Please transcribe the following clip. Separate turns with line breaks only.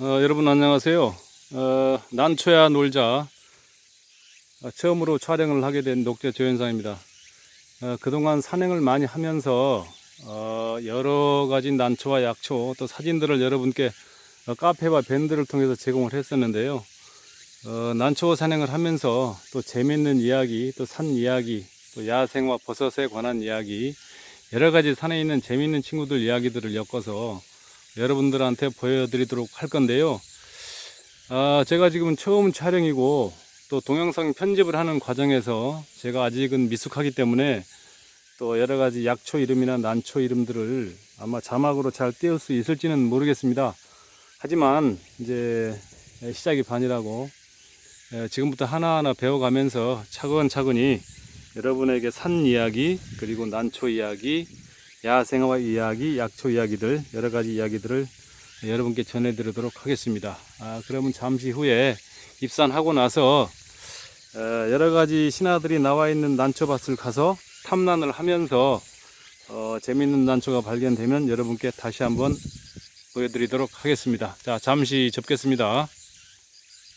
어, 여러분 안녕하세요. 어, 난초야 놀자. 어, 처음으로 촬영을 하게 된 녹제 조현상입니다. 어, 그동안 산행을 많이 하면서 어, 여러 가지 난초와 약초 또 사진들을 여러분께 어, 카페와 밴드를 통해서 제공을 했었는데요. 어, 난초 산행을 하면서 또 재밌는 이야기, 또 산 이야기, 또 야생화 버섯에 관한 이야기, 여러 가지 산에 있는 재밌는 친구들 이야기들을 엮어서 여러분들한테 보여드리도록 할 건데요. 아, 제가 지금 처음 촬영이고 또 동영상 편집을 하는 과정에서 제가 아직은 미숙하기 때문에 또 여러 가지 약초 이름이나 난초 이름들을 아마 자막으로 잘 띄울 수 있을지는 모르겠습니다. 하지만 이제 시작이 반이라고 에, 지금부터 하나하나 배워가면서 차근차근히 여러분에게 산 이야기 그리고 난초 이야기 야생화 이야기, 약초 이야기들, 여러 가지 이야기들을 여러분께 전해드리도록 하겠습니다. 아, 그러면 잠시 후에 입산하고 나서 어, 여러 가지 신하들이 나와 있는 난초밭을 가서 탐난을 하면서 어, 재밌는 난초가 발견되면 여러분께 다시 한번 보여드리도록 하겠습니다. 자, 잠시 접겠습니다.